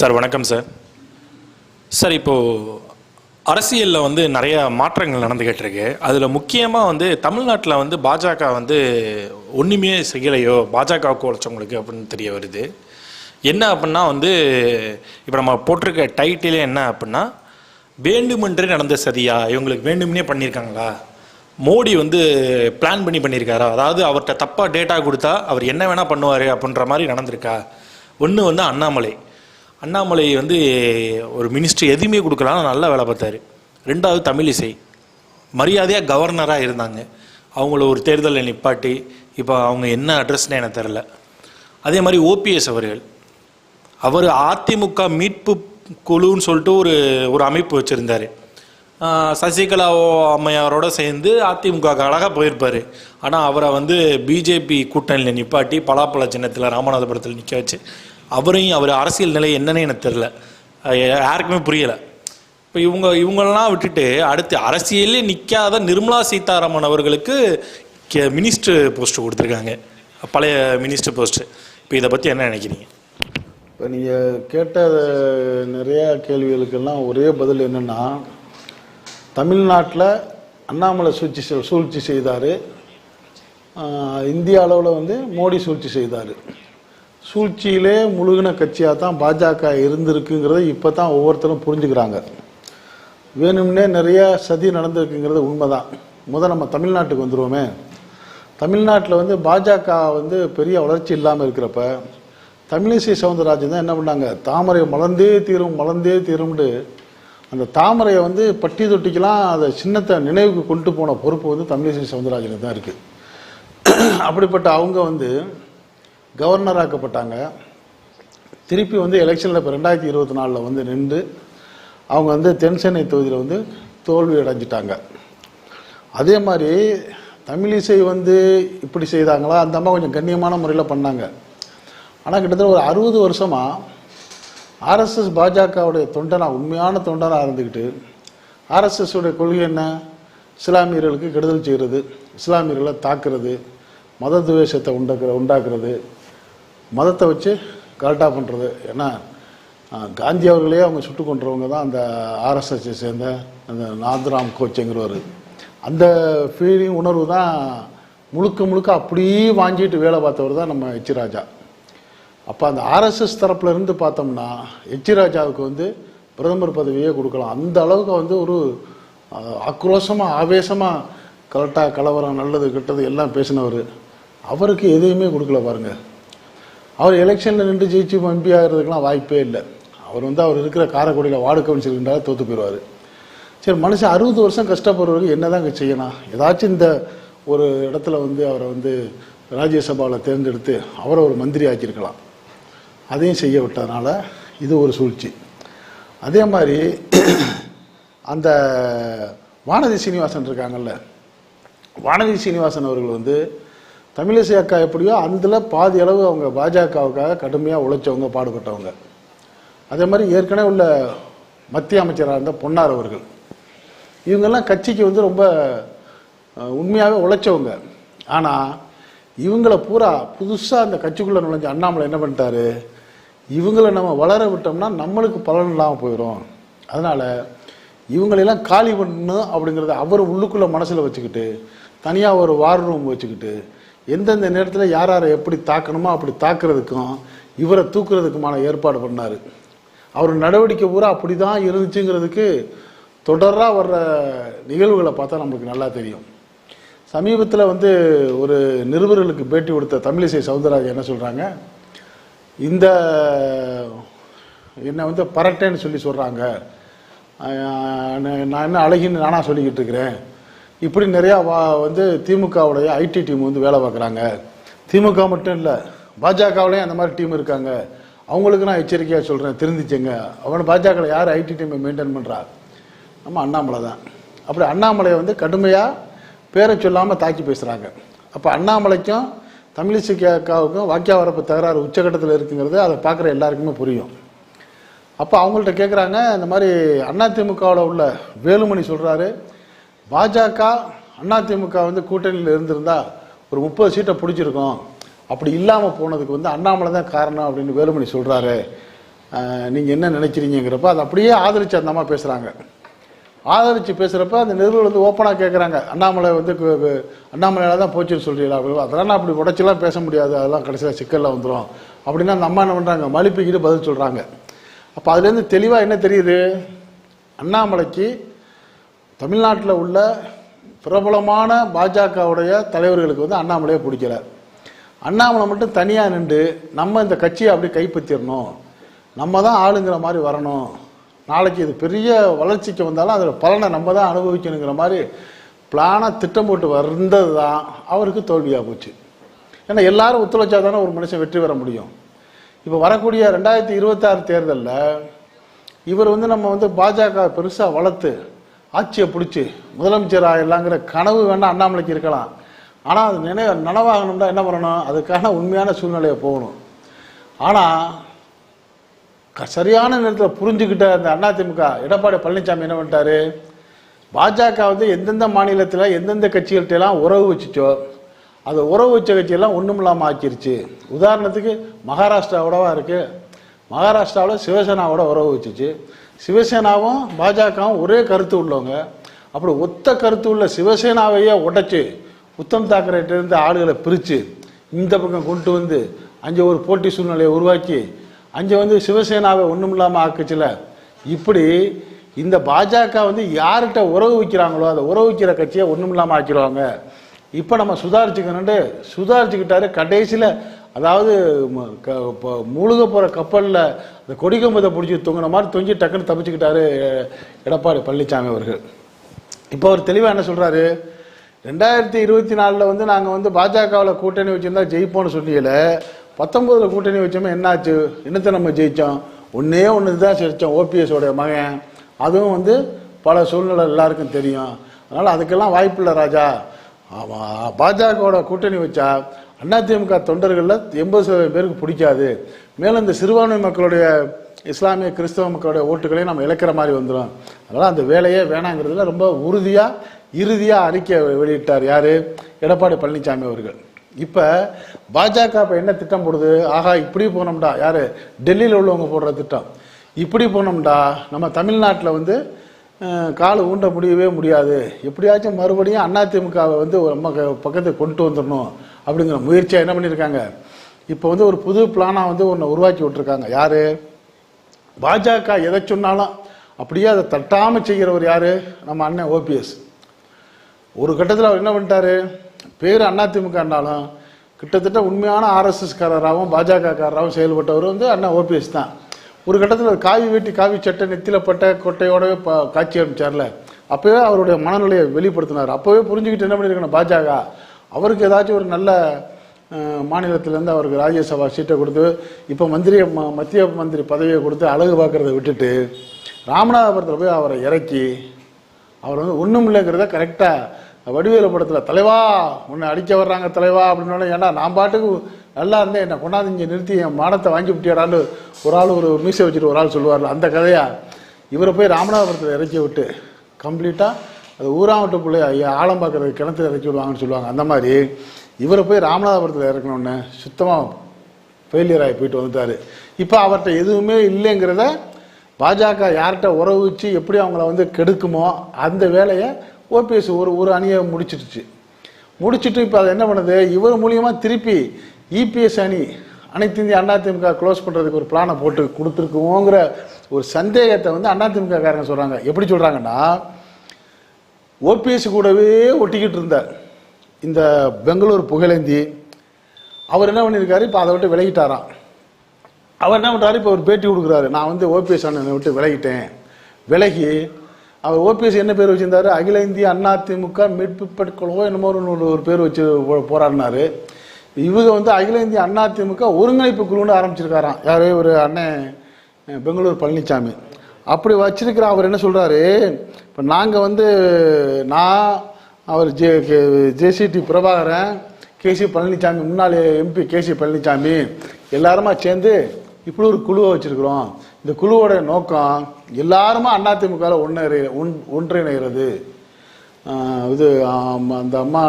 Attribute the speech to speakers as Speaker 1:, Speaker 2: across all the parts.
Speaker 1: Sir வணக்கம் sir. Sir இப்போது அரசியலில் வந்து நிறைய மாற்றங்கள் நடந்துக்கிட்டு இருக்கு அதில் முக்கியமாக வந்து தமிழ்நாட்டில் வந்து பாஜக வந்து ஒன்றுமே செய்யலையோ? பாஜக உழைச்சவங்களுக்கு அப்படின்னு தெரிய வருது. என்ன அப்படின்னா வந்து இப்போ நம்ம போட்டிருக்க டைட்டிலே என்ன அப்படின்னா வேண்டுமென்றே நடந்த சதியா? இவங்களுக்கு வேண்டும்னே பண்ணியிருக்காங்களா? மோடி வந்து பிளான் பண்ணி பண்ணியிருக்காரா? அதாவது அவர்கிட்ட தப்பாக டேட்டா கொடுத்தா அவர் என்ன வேணால் பண்ணுவார் அப்படின்ற மாதிரி நடந்திருக்கா? ஒன்று வந்து அண்ணாமலை. அண்ணாமலை வந்து ஒரு மினிஸ்டர் எதுவுமே கொடுக்கலான்னு நல்ல வேலை பார்த்தாரு. ரெண்டாவது தமிழிசை மரியாதையாக கவர்னராக இருந்தாங்க. அவங்கள ஒரு தேர்தலில் நிப்பாட்டி இப்போ அவங்க என்ன அட்ரஸ்னே எனக்கு தெரில அதே மாதிரி ஓபிஎஸ் அவர்கள். அவர் அதிமுக மீட்பு குழுன்னு சொல்லிட்டு ஒரு ஒரு அமைப்பு வச்சுருந்தார். சசிகலா அம்மையாரோட சேர்ந்து அதிமுக அழகாக போயிருப்பார். ஆனால் அவரை வந்து பிஜேபி கூட்டணியில் நிப்பாட்டி பலாப்பழ சின்னத்தில் ராமநாதபுரத்தில் நிற்க வச்சு அவரையும் அவர் அரசியல் நிலை என்னன்னு எனக்கு தெரில யாருக்குமே புரியலை. இப்போ இவங்க இவங்களெல்லாம் விட்டுட்டு அடுத்து அரசியலே நிற்காத நிர்மலா சீதாராமன் அவர்களுக்கு கே- மினிஸ்டர் போஸ்ட்டு கொடுத்துருக்காங்க. பழைய மினிஸ்டர் போஸ்ட்டு இப்போ இதை பற்றி என்ன நினைக்கிறீங்க?
Speaker 2: இப்போ நீங்கள் கேட்ட நிறையா கேள்விகளுக்கெல்லாம் ஒரே பதில் என்னென்னா தமிழ்நாட்டில் அண்ணாமலை சூழ்ச்சி செய்- சூழ்ச்சி செய்தார். இந்திய அளவில் வந்து மோடி சூழ்ச்சி செய்தார். சூழ்ச்சியிலே முழுகின கட்சியாக தான் பாஜக இருந்திருக்குங்கிறத இப்போ தான் ஒவ்வொருத்தரும் புரிஞ்சுக்கிறாங்க. வேணும்னே நிறைய சதி நடந்திருக்குங்கிறது உண்மைதான். முதல் நம்ம தமிழ்நாட்டுக்கு வந்துடுவோமே தமிழ்நாட்டில் வந்து பாஜக வந்து பெரிய வளர்ச்சி இல்லாமல் இருக்கிறப்ப தமிழிசை சவுந்தரராஜன் தான் என்ன பண்ணாங்க? தாமரை மலர்ந்தே தீரும் மலர்ந்தே தீரும்னு அந்த தாமரையை வந்து பட்டி தொட்டிக்கெலாம் அதை சின்னத்தை நினைவுக்கு கொண்டு போன பொறுப்பு வந்து தமிழிசை சவுந்தரராஜனுக்கு தான் இருக்குது அப்படிப்பட்ட அவங்க வந்து கவர்னர் ஆக்கப்பட்டாங்க. திருப்பி வந்து எலெக்ஷனில் இப்போ ரெண்டாயிரத்தி இருபத்தி நாலில் வந்து நின்று அவங்க வந்து தென்சென்னை தொகுதியில் வந்து தோல்வி அடைஞ்சிட்டாங்க. அதே மாதிரி தமிழிசை வந்து இப்படி செய்தாங்களா? அந்த அம்மா கொஞ்சம் கண்ணியமான முறையில் பண்ணாங்க. ஆனால் கிட்டத்தட்ட ஒரு அறுபது வருஷமாக ஆர்எஸ்எஸ் பாஜகவுடைய தொண்டனாக உண்மையான தொண்டனாக இருந்துக்கிட்டு ஆர்எஸ்எஸ்ஸுடைய கொள்கை என்ன? இஸ்லாமியர்களுக்கு கெடுதல் செய்கிறது இஸ்லாமியர்களை தாக்குறது மத துவேஷத்தை உண்டாக்குற உண்டாக்குறது மதத்தை வச்சு கரெக்டாக பண்ணுறது ஏன்னா காந்தி அவர்களே அவங்க சுட்டு கொண்டவங்க தான் அந்த ஆர்எஸ்எஸ்ஸை சேர்ந்த அந்த நாத்ராம் கோச்சங்கிறவர். அந்த ஃபீலிங் உணர்வு தான் முழுக்க முழுக்க அப்படியே வாங்கிட்டு வேலை பார்த்தவர் தான் நம்ம எச்சி ராஜா. அப்போ அந்த ஆர்எஸ்எஸ் தரப்பில் இருந்து பார்த்தோம்னா எச்சி ராஜாவுக்கு வந்து பிரதமர் பதவியே கொடுக்கலாம். அந்த அளவுக்கு வந்து ஒரு ஆக்ரோஷமாக ஆவேசமாக கரெக்டாக கலவரம் நல்லது கெட்டது எல்லாம் பேசினவர். அவருக்கு எதையுமே கொடுக்கல பாருங்கள் அவர் எலெக்ஷனில் நின்று ஜெயிச்சு எம்பி ஆகிறதுக்கெல்லாம் வாய்ப்பே இல்லை. அவர் வந்து அவர் இருக்கிற காரைக்குடியில் வார்டு கவுன்சில் என்றால் தோத்து போயிடுவார். சரி மனுஷன் அறுபது வருஷம் கஷ்டப்படுறவருக்கு என்னதாங்க செய்யணும்? ஏதாச்சும் இந்த ஒரு இடத்துல வந்து அவரை வந்து ராஜ்யசபாவில் தேர்ந்தெடுத்து அவரை ஒரு மந்திரி ஆக்கியிருக்கலாம். அதையும் செய்ய விட்டதுனால இது ஒரு சூழ்ச்சி. அதே மாதிரி அந்த வானதி சீனிவாசன் இருக்காங்கல்ல வானதி சீனிவாசன் அவர்கள் வந்து தமிழிசை அக்கா எப்படியோ அதில் பாதி அளவு அவங்க பாஜகவுக்காக கடுமையாக உழைச்சவங்க பாடுபட்டவங்க. அதே மாதிரி ஏற்கனவே உள்ள மத்திய அமைச்சராக இருந்த பொன்னார் அவர்கள். இவங்கெல்லாம் கட்சிக்கு வந்து ரொம்ப உண்மையாகவே உழைச்சவங்க. ஆனால் இவங்கள பூரா புதுசாக அந்த கட்சிக்குள்ளே நுழைஞ்ச அண்ணாமலை என்ன பண்ணிட்டாரு? இவங்களை நம்ம வளர விட்டோம்னா நம்மளுக்கு பலன் இல்லாமல் போயிடும் அதனால் இவங்களெல்லாம் காலி பண்ணணும் அப்படிங்கிறத அவர் உள்ளுக்குள்ளே மனசில் வச்சுக்கிட்டு தனியாக ஒரு வார் ரூம் வச்சுக்கிட்டு எந்தெந்த நேரத்தில் யார் யாரை எப்படி தாக்கணுமோ அப்படி தாக்குறதுக்கும் இவரை தூக்குறதுக்குமான ஏற்பாடு பண்ணார். அவர் நடவடிக்கை பூரா அப்படி தான் இருந்துச்சுங்கிறதுக்கு தொடராக வர்ற நிகழ்வுகளை பார்த்தா நம்மளுக்கு நல்லா தெரியும். சமீபத்தில் வந்து ஒரு நிருபர்களுக்கு பேட்டி கொடுத்த தமிழிசை சவுந்தரராஜன் என்ன சொல்கிறாங்க இந்த என்னை வந்து பரட்டேன்னு சொல்லி சொல்கிறாங்க நான் என்ன அழகின்னு நானாக சொல்லிக்கிட்டு இருக்கிறேன். இப்படி நிறையா வா வந்து திமுகவுடைய ஐடி டீம் வந்து வேலை பார்க்குறாங்க. திமுக மட்டும் இல்லை பாஜகவுலேயும் அந்த மாதிரி டீம் இருக்காங்க. அவங்களுக்கு நான் எச்சரிக்கையாக சொல்கிறேன் திருந்திச்சேங்க அவன் பாஜகவில் யார் ஐடி டீமை மெயின்டைன் பண்ணுறா நம்ம அண்ணாமலை தான். அப்படி அண்ணாமலையை வந்து கடுமையாக பேரை சொல்லாமல் தாக்கி பேசுகிறாங்க அப்போ அண்ணாமலைக்கும் தமிழிசை அக்காவுக்கும் வாக்கியா வரப்பு தகராறு உச்சகட்டத்தில் இருக்குங்கிறது அதை பார்க்குற எல்லாருக்குமே புரியும். அப்போ அவங்கள்ட்ட கேட்குறாங்க இந்த மாதிரி அதிமுகவில் உள்ள வேலுமணி சொல்கிறாரு பாஜக அதிமுக வந்து கூட்டணியில் இருந்திருந்தா ஒரு முப்பது சீட்டை பிடிச்சிருக்கோம். அப்படி இல்லாமல் போனதுக்கு வந்து அண்ணாமலை தான் காரணம் அப்படின்னு வேலுமணி சொல்கிறாரு நீங்கள் என்ன நினைக்கிறீங்கிறப்ப அதை அப்படியே ஆதரித்து அந்த அம்மா பேசுகிறாங்க ஆதரித்து பேசுகிறப்ப அந்த நிருபர் வந்து ஓப்பனாக கேட்குறாங்க அண்ணாமலை வந்து அண்ணாமலையில் தான் போச்சுன்னு சொல்கிறீங்களா அதெல்லாம் அதெல்லாம் அப்படி உடச்சிலாம் பேச முடியாது. அதெல்லாம் கடைசியில் சிக்கலில் வந்துடும் அப்படின்னா அந்த அம்மா என்ன பண்ணுறாங்க மழுப்பிக்கிட்டு பதில் சொல்கிறாங்க அப்போ அதுலேருந்து தெளிவாக என்ன தெரியுது? அண்ணாமலைக்கு தமிழ்நாட்டில் உள்ள பிரபலமான பாஜகவுடைய தலைவர்களுக்கு வந்து அண்ணாமலையை பிடிக்கல. அண்ணாமலை மட்டும் தனியாக நின்று நம்ம இந்த கட்சியை அப்படி கைப்பற்றிடணும். நம்ம தான் ஆளுங்கிற மாதிரி வரணும். நாளைக்கு இது பெரிய வளர்ச்சிக்கு வந்தாலும் அதோட பலனை நம்ம தான் அனுபவிக்கணுங்கிற மாதிரி பிளானாக திட்டம் போட்டு வந்தது தான் அவருக்கு தோல்வியாக போச்சு. ஏன்னா எல்லாரும் ஒத்துழைச்சா தானே ஒரு மனுஷன் வெற்றி பெற முடியும். இப்போ வரக்கூடிய ரெண்டாயிரத்தி இருபத்தாறு தேர்தலில் இவர் வந்து நம்ம வந்து பாஜக பெருசாக வளர்த்து ஆட்சியை பிடிச்சி முதலமைச்சர் இல்லைங்கிற கனவு வேணால் அண்ணாமலைக்கு இருக்கலாம். ஆனால் அது நினை நனவாகணும்னா என்ன பண்ணணும்? அதுக்கான உண்மையான சூழ்நிலையை போகணும். ஆனால் க- சரியான நேரத்தில் புரிஞ்சுக்கிட்ட அந்த அதிமுக எடப்பாடி பழனிசாமி என்ன பண்ணிட்டாரு? பாஜக வந்து எந்தெந்த மாநிலத்தில் எந்தெந்த கட்சிகள்கிட்டலாம் எல்லாம் உறவு வச்சுச்சோ அது உறவு வச்ச கட்சியெல்லாம் ஒன்றும் இல்லாமல் ஆக்கிருச்சு. உதாரணத்துக்கு மகாராஷ்டிராவோடவா இருக்குது மகாராஷ்டிராவில் சிவசேனாவோட உறவு வச்சுச்சு. சிவசேனாவும் பாஜகவும் ஒரே கருத்து உள்ளவங்க. அப்படி ஒத்த கருத்து உள்ள சிவசேனாவையே உடைச்சி உத்தம் தாக்கரேட்ட இருந்து ஆளுகளை பிரித்து இந்த பக்கம் கொண்டு வந்து அங்கே ஒரு போட்டி சூழ்நிலையை உருவாக்கி அங்கே வந்து சிவசேனாவை ஒன்றும் இல்லாமல் ஆக்குச்சில. இப்படி இந்த பாஜக வந்து யார்கிட்ட உறவு வைக்கிறாங்களோ அதை உறவு வைக்கிற கட்சியை ஒன்றும் இல்லாமல் ஆக்கிடுவாங்க. இப்போ நம்ம சுதாரிச்சுக்கணுன்ட்டு சுதாரிச்சுக்கிட்டாரு கடைசியில் அதாவது க- மூழ்க போகிற கப்பலில் அந்த கொடிக்கம்பத்தை பிடிச்சி தொங்கின மாதிரி தொங்கி டக்குன்னு தப்பிச்சுக்கிட்டாரு எடப்பாடி பழனிசாமி அவர்கள். இப்போ அவர் தெளிவாக என்ன சொல்கிறாரு ரெண்டாயிரத்தி இருபத்தி நாலில் வந்து நாங்கள் வந்து பாஜகவில் கூட்டணி வச்சுருந்தா ஜெயிப்போம்னு சொல்லியில் பத்தொம்போதில் கூட்டணி வச்சோமே என்னாச்சு? என்னத்தை நம்ம ஜெயித்தோம் ஒன்றே ஒன்று தான் ஜெயித்தோம் ஓபிஎஸோடைய மகன். அதுவும் வந்து பல சூழ்நிலை எல்லாருக்கும் தெரியும். அதனால் அதுக்கெல்லாம் வாய்ப்பில்லை ராஜா. பாஜகவோட கூட்டணி வச்சா அதிமுக தொண்டர்களில் எண்பது சதவீதம் பேருக்கு பிடிக்காது. மேலும் இந்த சிறுபான்மை மக்களுடைய இஸ்லாமிய கிறிஸ்தவ மக்களுடைய ஓட்டுகளையும் நம்ம இழக்கிற மாதிரி வந்துடும் அதனால் அந்த வேலையே வேணாங்கிறதுல ரொம்ப உறுதியாக இறுதியாக அறிக்கை வெளியிட்டார் யார்? எடப்பாடி பழனிசாமி அவர்கள். இப்போ பாஜக இப்போ என்ன திட்டம் போடுது? ஆகா இப்படி போனோம்டா. யார்? டெல்லியில் உள்ளவங்க போடுற திட்டம். இப்படி போனோம்டா. நம்ம தமிழ்நாட்டில் வந்து கால் ஊண்ட முடியவே முடியாது. எப்படியாச்சும் மறுபடியும் அதிமுகவை வந்து நம்ம க- பக்கத்துக்கு கொண்டு வந்துடணும். அப்படிங்கிற முயற்சியாக என்ன பண்ணியிருக்காங்க இப்போ வந்து ஒரு புது பிளானாக வந்து ஒன்று உருவாக்கி விட்டுருக்காங்க. யார்? பாஜக எதை சொன்னாலும் அப்படியே அதை தட்டாமல் செய்கிறவர் யார்? நம்ம அண்ணன் ஓபிஎஸ் ஒரு கட்டத்தில் அவர் என்ன பண்ணிட்டாரு? பேர் அதிமுகனாலும் கிட்டத்தட்ட உண்மையான ஆர்எஸ்எஸ்காரராகவும் பாஜகக்காரராகவும் செயல்பட்டவர் வந்து அண்ணன் ஓபிஎஸ் தான். ஒரு கட்டத்தில் காவி வெட்டி காவி சட்டை நெத்தியில் பட்ட கொட்டையோடவே ப காட்சி அனுப்பிச்சார்ல. அப்போவே அவருடைய மனநிலையை வெளிப்படுத்தினார். அப்போவே புரிஞ்சுக்கிட்டு என்ன பண்ணியிருக்கணும் பாஜக அவருக்கு ஏதாச்சும் ஒரு நல்ல மாநிலத்திலேருந்து அவருக்கு ராஜ்யசபா சீட்டை கொடுத்து இப்போ மந்திரி ம- மத்திய மந்திரி பதவியை கொடுத்து அழகு பார்க்குறத விட்டுட்டு ராமநாதபுரத்தில் போய் அவரை இறக்கி அவர் வந்து ஒன்றும் இல்லைங்கிறத கரெக்டாக வடிவேலு படத்தில் தலைவா உன்னை அடிக்க வர்றாங்க தலைவா அப்படின்னு ஏன்னா நான் பாட்டுக்கு நல்லா இருந்தேன் என்னை கொண்டாந்து இங்கே நிறுத்தி என் மானத்தை வாங்கி விட்டியாடான்னு ஒரு ஆள் ஒரு மீசை வச்சுட்டு ஒரு ஆள் சொல்லுவார்ல அந்த கதையாக இவரை போய் ராமநாதபுரத்தில் இறக்கி விட்டு கம்ப்ளீட்டாக அது ஊராவட்டக்குள்ளே ஐயா ஆழம் பார்க்குறது கிணத்துல இறக்கி விடுவாங்கன்னு சொல்லுவாங்க. அந்த மாதிரி இவரை போய் ராமநாதபுரத்தில் இறக்கணுன்னு சுத்தமாக ஃபெயிலியர் ஆகி போயிட்டு வந்துட்டார். இப்போ அவர்கிட்ட எதுவுமே இல்லைங்கிறத பாஜக யார்கிட்ட உறவு வச்சு எப்படி அவங்கள வந்து கெடுக்குமோ அந்த வேலையை ஓபிஎஸ் ஒரு ஒரு அணியை முடிச்சிடுச்சு. முடிச்சிட்டு இப்போ அதை என்ன பண்ணுது? இவர் மூலியமாக திருப்பி இபிஎஸ் அணி அனைத்து இந்திய அதிமுக க்ளோஸ் பண்ணுறதுக்கு ஒரு பிளானை போட்டு கொடுத்துருக்குவோங்கிற ஒரு சந்தேகத்தை வந்து அதிமுக காரங்க சொல்கிறாங்க எப்படி சொல்கிறாங்கன்னா ஓபிஎஸ் கூடவே ஒட்டிக்கிட்டு இருந்தார் இந்த பெங்களூர் புகழேந்தி அவர் என்ன பண்ணியிருக்காரு? இப்போ அதை விட்டு விலகிட்டாராம். அவர் என்ன பண்ணுறாரு இப்போ ஒரு பேட்டி கொடுக்குறாரு. நான் வந்து ஓபிஎஸ் அண்ணனை விட்டு விலகிட்டேன். விலகி அவர் ஓபிஎஸ் என்ன பேர் வச்சிருந்தாரு? அகில இந்திய அண்ணா திமுக மீட்புப்பட் குழுவோ என்னமோ ஒரு பேர் வச்சு போ- போராடினாரு. இவங்க வந்து அகில இந்திய அண்ணா திமுக ஒருங்கிணைப்பு குழுன்னு ஆரம்பிச்சிருக்காராம். யாரே ஒரு அண்ணன் பெங்களூர் பழனிசாமி அப்படி வச்சிருக்கிற அவர் என்ன சொல்கிறாரு இப்போ நாங்கள் வந்து நான் அவர் J JCD Prabhakaran KC Palanisamy முன்னாள் எம்பி கேசி பழனிசாமி எல்லாருமா சேர்ந்து இப்படி ஒரு குழுவை வச்சிருக்கிறோம். இந்த குழுவோட நோக்கம் எல்லாருமா அதிமுக ஒன்று ஒன் ஒன்றிணைகிறது இது அந்த அம்மா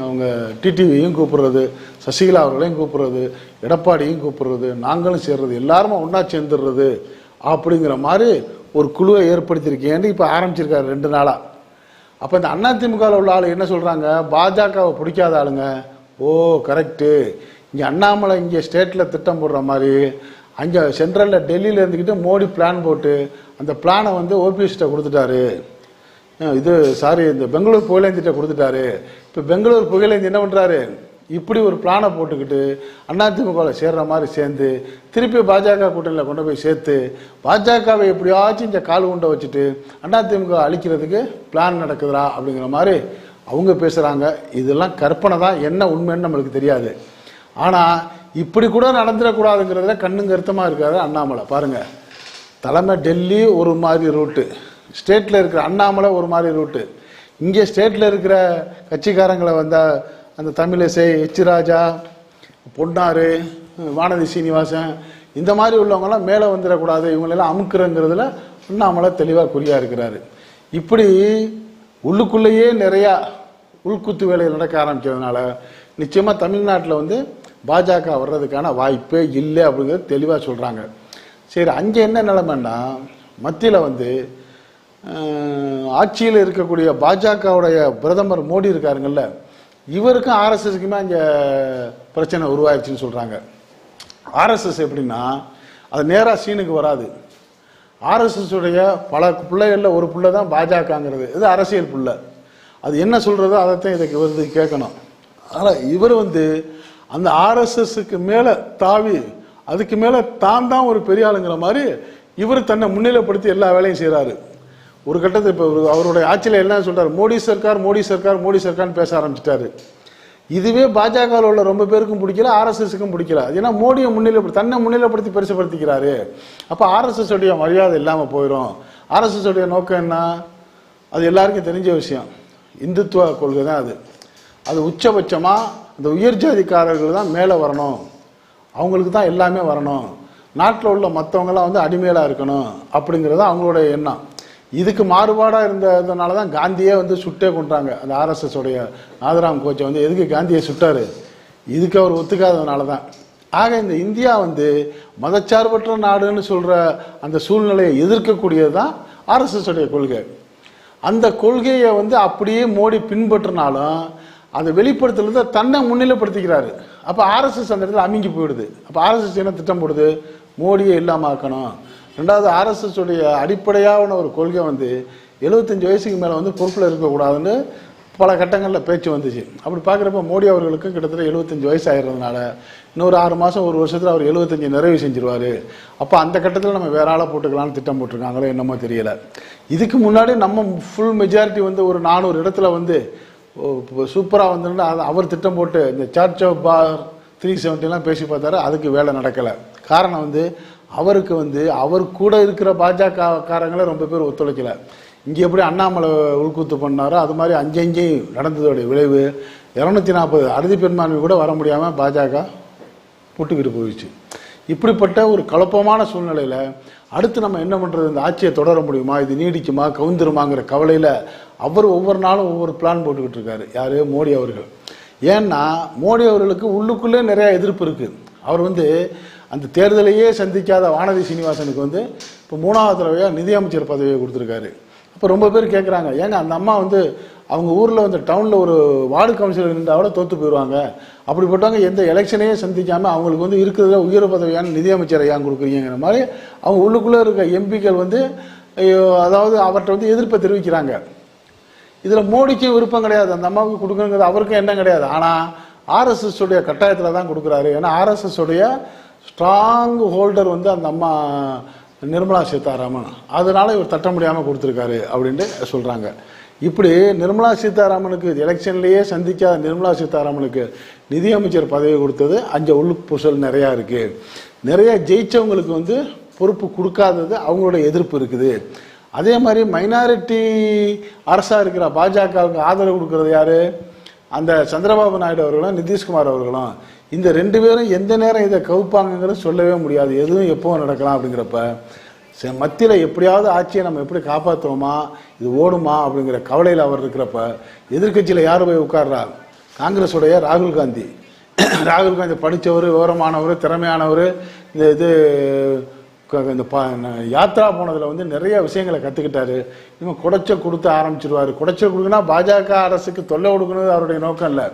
Speaker 2: அவங்க டிடிவியும் கூப்பிடுறது சசிகலா அவர்களையும் கூப்பிடுறது எடப்பாடியும் கூப்பிடுறது நாங்களும் சேர்றது எல்லாருமா ஒன்றா சேர்ந்துடுறது. அப்படிங்கிற மாதிரி ஒரு குழுவை ஏற்படுத்தியிருக்கேன்னு இப்போ ஆரம்பிச்சிருக்காரு ரெண்டு நாளாக அப்போ இந்த அதிமுகவில் உள்ள ஆள் என்ன சொல்கிறாங்க பாஜகவை பிடிக்காத ஆளுங்க. ஓ கரெக்டு இங்கே அண்ணாமலை இங்கே ஸ்டேட்டில் திட்டம் போடுற மாதிரி அங்கே சென்ட்ரலில் டெல்லியில் இருந்துக்கிட்டு மோடி பிளான் போட்டு அந்த பிளானை வந்து ஓபிஎஸ்கிட்ட கொடுத்துட்டாரு. இது சாரி இந்த பெங்களூர் புகழேந்திட்ட கொடுத்துட்டாரு. இப்போ பெங்களூர் புகழேந்தி என்ன பண்ணுறாரு இப்படி ஒரு பிளானை போட்டுக்கிட்டு அதிமுகவில் சேர்ற மாதிரி சேர்ந்து திருப்பி பாஜக கூட்டணியில் கொண்டு போய் சேர்த்து பாஜகவை எப்படியாச்சும் இந்த கால் உண்டை வச்சுட்டு அதிமுக அழிக்கிறதுக்கு பிளான் நடக்குதுடா அப்படிங்கிற மாதிரி அவங்க பேசுகிறாங்க இதெல்லாம் கற்பனை தான். என்ன உண்மைன்னு நம்மளுக்கு தெரியாது. ஆனால் இப்படி கூட நடந்துடக்கூடாதுங்கிறதுல கண்ணும் கருத்தமாக இருக்காது அண்ணாமலை. பாருங்கள் தலைமை டெல்லி ஒரு மாதிரி ரூட்டு ஸ்டேட்டில் இருக்கிற அண்ணாமலை ஒரு மாதிரி ரூட்டு இங்கே ஸ்டேட்டில் இருக்கிற கட்சிக்காரங்களை வந்தால் அந்த தமிழிசை எச்சிராஜா பொன்னாறு வானதி சீனிவாசன் இந்த மாதிரி உள்ளவங்கலாம் மேலே வந்துடக்கூடாது. இவங்களெல்லாம் அமுக்குறங்கிறதுல அண்ணாமலை தெளிவாக குறியாக இருக்கிறாரு. இப்படி உள்ளுக்குள்ளேயே நிறையா உள்குத்து வேலைகள் நடக்க ஆரம்பிச்சதுனால நிச்சயமாக தமிழ்நாட்டில் வந்து பாஜக வர்றதுக்கான வாய்ப்பே இல்லை அப்படிங்கிறது தெளிவாக சொல்கிறாங்க சரி அங்கே என்ன நிலைமைன்னா மத்தியில் வந்து ஆட்சியில் இருக்கக்கூடிய பாஜகவுடைய பிரதமர் மோடி இருக்காருங்கள்ல இவருக்கும் ஆர்எஸ்எஸ்க்குமே அங்கே பிரச்சனை உருவாயிடுச்சுன்னு சொல்கிறாங்க ஆர்எஸ்எஸ் எப்படின்னா அது நேராக சீனுக்கு வராது. ஆர்எஸ்எஸ் உடைய பல பிள்ளைகளில் ஒரு பிள்ளை தான் பாஜகங்கிறது. இது அரசியல் பிள்ளை. அது என்ன சொல்கிறதோ அதைத்தான் இதை வருது கேட்கணும். ஆனால் இவர் வந்து அந்த ஆர்எஸ்எஸ்க்கு மேலே தாவி அதுக்கு மேலே தான் தான் ஒரு பெரிய ஆளுங்கிற மாதிரி இவர் தன்னை முன்னிலைப்படுத்தி எல்லா வேலையும் செய்கிறாரு ஒரு கட்டத்தில் இப்போ அவருடைய ஆட்சியில் என்ன சொல்கிறார் மோடி சர்க்கார் மோடி சர்க்கார் மோடி சர்க்கார்னு பேச ஆரம்பிச்சிட்டாரு. இதுவே பாஜகவில் உள்ள ரொம்ப பேருக்கும் பிடிக்கல ஆர்எஸ்எஸ்க்கும் பிடிக்கல. ஏன்னா மோடியை முன்னிலைப்படுத்தி தன்னை முன்னிலைப்படுத்தி பெருசுப்படுத்திக்கிறாரு. அப்போ ஆர்எஸ்எஸ் உடைய மரியாதை இல்லாமல் போயிடும் ஆர்எஸ்எஸ் உடைய நோக்கம் என்ன? அது எல்லாருக்கும் தெரிஞ்ச விஷயம். இந்துத்துவ கொள்கை தான் அது. அது உச்சபட்சமாக இந்த உயர் ஜாதிக்காரர்கள் தான் மேலே வரணும். அவங்களுக்கு தான் எல்லாமே வரணும். நாட்டில் உள்ள மற்றவங்களாம் வந்து அடிமையிலாக இருக்கணும் அப்படிங்கிறது அவங்களுடைய எண்ணம். இதுக்கு மாறுபாடாக இருந்ததுனால தான் காந்தியே வந்து சுட்டே கொண்டாங்க அந்த ஆர்எஸ்எஸ் உடைய நாதராம் கோச்சை வந்து எதுக்கு காந்தியை சுட்டாரு? இதுக்கு அவர் ஒத்துக்காததுனால தான். ஆக இந்த இந்தியா வந்து மதச்சார்பற்ற நாடுன்னு சொல்கிற அந்த சூழ்நிலையை எதிர்க்கக்கூடியது தான் ஆர்எஸ்எஸ் உடைய கொள்கை. அந்த கொள்கையை வந்து அப்படியே மோடி பின்பற்றினாலும் அதை வெளிப்படுத்துறது தன்னை முன்னிலைப்படுத்திக்கிறாரு. அப்போ ஆர்எஸ்எஸ் அந்த இடத்துல அமைங்கி போயிடுது. அப்போ ஆர்எஸ்எஸ் என்ன திட்டம் போடுது? மோடியை இல்லாமல் ஆக்கணும். ரெண்டாவது ஆர்எஸ்எஸ் உடைய அடிப்படையான ஒரு கொள்கை வந்து எழுபத்தஞ்சு வயசுக்கு மேலே வந்து பொறுப்பில் இருக்கக்கூடாதுன்னு பல கட்டங்களில் பேச்சு வந்துச்சு. அப்படி பார்க்குறப்ப மோடி அவர்களுக்கு கிட்டத்தட்ட எழுபத்தஞ்சு வயசு ஆயிடுறதுனால இன்னொரு ஆறு மாதம் ஒரு வருஷத்தில் அவர் எழுபத்தஞ்சு நிறைவு செஞ்சிருவார். அப்போ அந்த கட்டத்தில் நம்ம வேற ஆளாக போட்டுக்கலாம்னு திட்டம் போட்டிருக்காங்களோ என்னமோ தெரியல. இதுக்கு முன்னாடி நம்ம ஃபுல் மெஜாரிட்டி வந்து ஒரு நானூறு இடத்துல வந்து சூப்பராக வந்துருந்தா அவர் திட்டம் போட்டு இந்த சர்ச் ஆஃப் பார் த்ரீ செவன்ட்டிலாம் பேசி பார்த்தாரு அதுக்கு வேலை நடக்கலை. காரணம் வந்து அவருக்கு வந்து அவர் கூட இருக்கிற பாஜக காரங்களே ரொம்ப பேர் ஒத்துழைக்கலை. இங்கே எப்படி அண்ணாமலை உள்கூத்து பண்ணாரோ அது மாதிரி அங்கங்கேயும் நடந்ததோடைய விளைவு. இரநூத்தி நாற்பது அறுதி பெரும்பான்மை கூட வர முடியாமல் பாஜக புட்டுக்கிட்டு போயிடுச்சு. இப்படிப்பட்ட ஒரு குழப்பமான சூழ்நிலையில் அடுத்து நம்ம என்ன பண்ணுறது இந்த ஆட்சியை தொடர முடியுமா? இது நீடிக்குமா? கவுந்துருமாங்கிற கவலையில் அவர் ஒவ்வொரு நாளும் ஒவ்வொரு பிளான் போட்டுக்கிட்டு இருக்காரு. யார்? மோடி அவர்கள். ஏன்னா மோடி அவர்களுக்கு உள்ளுக்குள்ளே நிறையா எதிர்ப்பு இருக்குது அவர் வந்து அந்த தேர்தலையே சந்திக்காத வானதி சீனிவாசனுக்கு வந்து இப்போ மூணாவது தடவையாக நிதியமைச்சர் பதவியை கொடுத்துருக்காரு. அப்போ ரொம்ப பேர் கேட்குறாங்க ஏங்க அந்த அம்மா வந்து அவங்க ஊரில் வந்து டவுனில் ஒரு வார்டு கவுன்சிலர் இருந்தால் கூட தோற்று போயிடுவாங்க அப்படிப்பட்டவங்க எந்த எலெக்ஷனையே சந்திக்காமல் அவங்களுக்கு வந்து இருக்கிறத உயர் பதவியான நிதியமைச்சரை ஏன் கொடுக்குறீங்கிற மாதிரி அவங்க உள்ளுக்குள்ளே இருக்க எம்பிக்கள் வந்து ஐயோ, அதாவது அவர்கிட்ட வந்து எதிர்ப்பை தெரிவிக்கிறாங்க. இதில் மோடிக்கும் விருப்பம் கிடையாது. அந்த அம்மாவுக்கு கொடுக்கணுங்கிறது அவருக்கும் எண்ணம் கிடையாது. ஆனால் ஆர்எஸ்எஸ் உடைய கட்டாயத்தில் தான் கொடுக்குறாரு. ஏன்னா ஆர்எஸ்எஸ் உடைய ஸ்ட்ராங் ஹோல்டர் வந்து அந்த அம்மா நிர்மலா சீதாராமன். அதனால இவர் தட்ட முடியாமல் கொடுத்துருக்காரு அப்படின்ட்டு சொல்கிறாங்க இப்படி நிர்மலா சீதாராமனுக்கு எலெக்ஷன்லேயே சந்திக்காத நிர்மலா சீதாராமனுக்கு நிதியமைச்சர் பதவி கொடுத்தது அஞ்சு உள்பூசல் நிறையா இருக்குது நிறைய ஜெயிச்சவங்களுக்கு வந்து பொறுப்பு கொடுக்காதது அவங்களோட எதிர்ப்பு இருக்குது. அதே மாதிரி மைனாரிட்டி அரசாக இருக்கிற பாஜகவுக்கு ஆதரவு கொடுக்கறது யாரு? அந்த சந்திரபாபு நாயுடு அவர்களும் நிதிஷ்குமார் அவர்களும் இந்த ரெண்டு பேரும் எந்த நேரம் இதை கவுப்பாங்கிறது சொல்லவே முடியாது. எதுவும் எப்போவும் நடக்கலாம் அப்படிங்கிறப்ப மத்தியில் எப்படியாவது ஆட்சியை நம்ம எப்படி காப்பாற்றுவோமா இது ஓடுமா அப்படிங்கிற கவலையில் அவர் இருக்கிறப்ப எதிர்க்கட்சியில் யார் போய் உட்கார்றா? காங்கிரஸுடைய ராகுல் காந்தி. ராகுல் காந்தி படித்தவர் விவரமானவர் திறமையானவர் இந்த இது இந்த ப ந- யாத்ரா போனதில் வந்து நிறைய விஷயங்களை கற்றுக்கிட்டாரு இவன் குடைச்சல் கொடுத்து ஆரம்பிச்சிருவார். குடைச்சல் கொடுக்குன்னா பாஜக அரசுக்கு தொல்லை கொடுக்கணும் அவருடைய நோக்கம் இல்லை.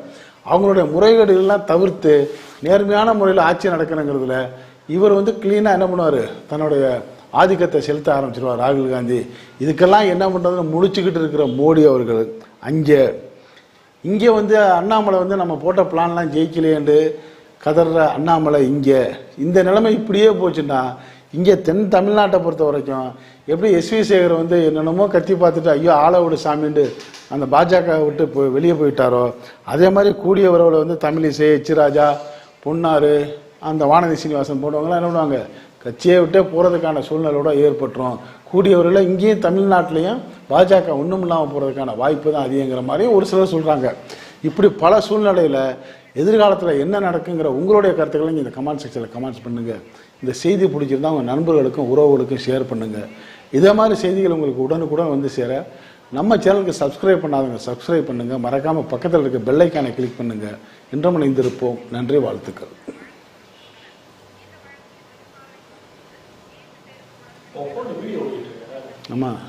Speaker 2: அவங்களுடைய முறைகேடுகள்லாம் தவிர்த்து நேர்மையான முறையில் ஆட்சி நடக்கணுங்கிறதுல இவர் வந்து க்ளீனாக என்ன பண்ணுவார்? தன்னுடைய ஆதிக்கத்தை செலுத்த ஆரம்பிச்சிருவார் ராகுல் காந்தி. இதுக்கெல்லாம் என்ன பண்ணுறதுன்னு முடிச்சுக்கிட்டு இருக்கிற மோடி அவர்கள். அங்கே இங்கே வந்து அண்ணாமலை வந்து நம்ம போட்ட பிளான்லாம் ஜெயிக்கலையேண்டு கதற அண்ணாமலை இங்கே. இந்த நிலைமை இப்படியே போச்சுன்னா இங்கே தென் தமிழ்நாட்டை பொறுத்த வரைக்கும் எப்படி எஸ்வி சேகர் வந்து என்னென்னமோ கத்தி பார்த்துட்டு ஐயோ ஆள விடு சாமின்ட்டு அந்த பாஜக விட்டு போய் வெளியே போயிட்டாரோ? அதே மாதிரி கூடிய உறவில் வந்து தமிழிசை எச்சிராஜா ராஜா பொன்னாரு அந்த வானதி சீனிவாசன் போடுவாங்களாம் என்ன பண்ணுவாங்க? கட்சியை விட்டே போகிறதுக்கான சூழ்நிலையோட ஏற்பட்டுரும். கூடியவர்கள் இங்கேயும் தமிழ்நாட்டிலையும் பாஜக ஒன்றும் இல்லாமல் போகிறதுக்கான வாய்ப்பு தான் அதிகங்கிற மாதிரியும் ஒரு சிலர் சொல்கிறாங்க இப்படி பல சூழ்நிலையில் எதிர்காலத்தில் என்ன நடக்குங்கிற உங்களுடைய கருத்துக்களை நீங்கள் இந்த கமெண்ட் செக்ஷனில் கமெண்ட்ஸ் பண்ணுங்கள் இந்த செய்தி பிடிச்சிருந்தா உங்கள் நண்பர்களுக்கும் உறவுகளுக்கும் ஷேர் பண்ணுங்கள் இதே மாதிரி செய்திகள் உங்களுக்கு உடனுக்குடன் வந்து சேர நம்ம சேனலுக்கு சப்ஸ்கிரைப் பண்ணாதவங்க சப்ஸ்கிரைப் பண்ணுங்கள் மறக்காமல் பக்கத்தில் இருக்க பெல்லைக்கானை கிளிக் பண்ணுங்கள் இன்றும் இணைந்திருப்போம். நன்றி வாழ்த்துக்கள். ஆமாம்